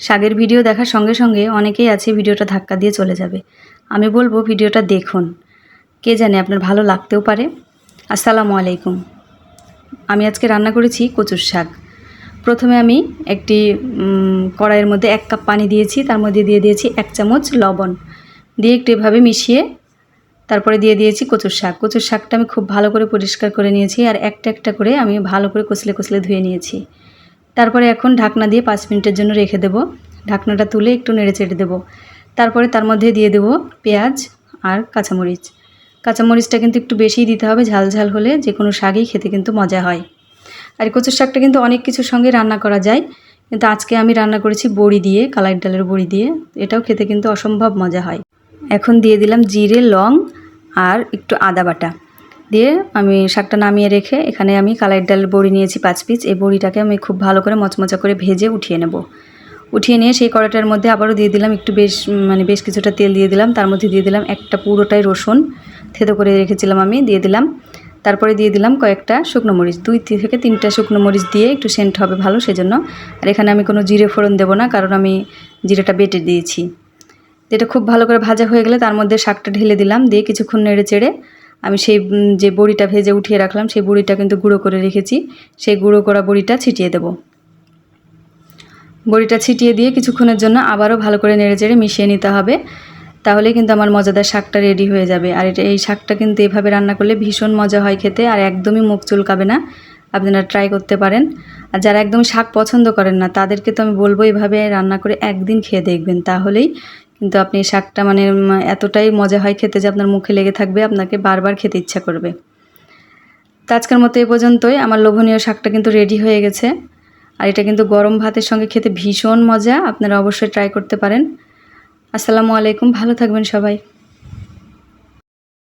শাকের ভিডিও দেখার সঙ্গে সঙ্গে অনেকেই আছে ভিডিওটা ধাক্কা দিয়ে চলে যাবে। আমি বলব ভিডিওটা দেখুন। কে জানে আপনার ভালো লাগতেও পারে। আসসালামু আলাইকুম। আমি আজকে রান্না করেছি কচুর শাক। প্রথমে আমি একটি কড়াইয়ের মধ্যে এক কাপ পানি দিয়েছি। তার মধ্যে দিয়ে দিয়েছি এক চামচ লবণ। দিয়ে একটু এভাবে মিশিয়ে তারপরে দিয়ে দিয়েছি কচুর শাক। কচুর শাকটা আমি খুব ভালো করে পরিষ্কার করে নিয়েছি আর একটা একটা করে আমি ভালো করে কচলে কচলে ধুয়ে নিয়েছি। তারপরে এখন ঢাকনা দিয়ে পাঁচ মিনিটের জন্য রেখে দেবো। ঢাকনাটা তুলে একটু নেড়ে চেড়ে দেবো। তারপরে তার মধ্যে দিয়ে দেবো পেঁয়াজ আর কাঁচামরিচ। কাঁচামরিচটা কিন্তু একটু বেশিই দিতে হবে, ঝাল ঝাল হলে যে কোনো শাকই খেতে কিন্তু মজা হয়। আর কচুর শাকটা কিন্তু অনেক কিছুর সঙ্গে রান্না করা যায়, কিন্তু আজকে আমি রান্না করেছি বড়ি দিয়ে, কালাই ডালের বড়ি দিয়ে। এটাও খেতে কিন্তু অসম্ভব মজা হয়। এখন দিয়ে দিলাম জিরে, লং আর একটু আদা বাটা। দিয়ে আমি শাকটা নামিয়ে রেখে এখানে আমি কালাই ডালের বড়ি নিয়েছি পাঁচ পিস। এই বড়িটাকে আমি খুব ভালো করে মচমচা করে ভেজে উঠিয়ে নেব। উঠিয়ে নিয়ে সেই কড়াটার মধ্যে আবারও দিয়ে দিলাম একটু বেশ মানে বেশ কিছুটা তেল দিয়ে দিলাম। তার মধ্যে দিয়ে দিলাম একটা পুরোটাই রসুন। থেতো করে রেখেছিলাম আমি, দিয়ে দিলাম। তারপরে দিয়ে দিলাম কয়েকটা শুকনো মরিচ। দুই থেকে তিনটা শুকনো মরিচ দিয়ে একটু সেন্ট হবে ভালো সেজন্য। আর এখানে আমি কোনো জিরে ফোড়ন দেবো না, কারণ আমি জিরেটা বেটে দিয়েছি। যেটা খুব ভালো করে ভাজা হয়ে গেলে তার মধ্যে শাকটা ঢেলে দিলাম। দিয়ে কিছুক্ষণ নেড়ে চেড়ে আমি সেই যে বড়িটা ভেজে উঠিয়ে রাখলাম, সেই বড়িটা কিন্তু গুঁড়ো করে রেখেছি। সেই গুঁড়ো করা বড়িটা ছিটিয়ে দেবো। বড়িটা ছিটিয়ে দিয়ে কিছুক্ষণের জন্য আবারও ভালো করে নেড়ে চেড়ে মিশিয়ে নিতে হবে। তাহলে কিন্তু আমার মজাদার শাকটা রেডি হয়ে যাবে। আর এটা, এই শাকটা কিন্তু এভাবে রান্না করলে ভীষণ মজা হয় খেতে আর একদমই মুখ চুলকাবে না। আপনারা ট্রাই করতে পারেন। আর যারা একদম শাক পছন্দ করেন না, তাদেরকে তো আমি বলব এভাবে রান্না করে একদিন খেয়ে দেখবেন। তাহলেই কিন্তু আপনি শাকটা মানে এতটাই মজা হয় খেতে যে আপনার মুখে লেগে থাকবে, আপনাকে বারবার খেতে ইচ্ছা করবে। তো আজকের মতো এ পর্যন্তই। আমার লোভনীয় শাকটা কিন্তু রেডি হয়ে গেছে। আর এটা কিন্তু গরম ভাতের সঙ্গে খেতে ভীষণ মজা। আপনারা অবশ্যই ট্রাই করতে পারেন। আসসালামু আলাইকুম। ভালো থাকবেন সবাই।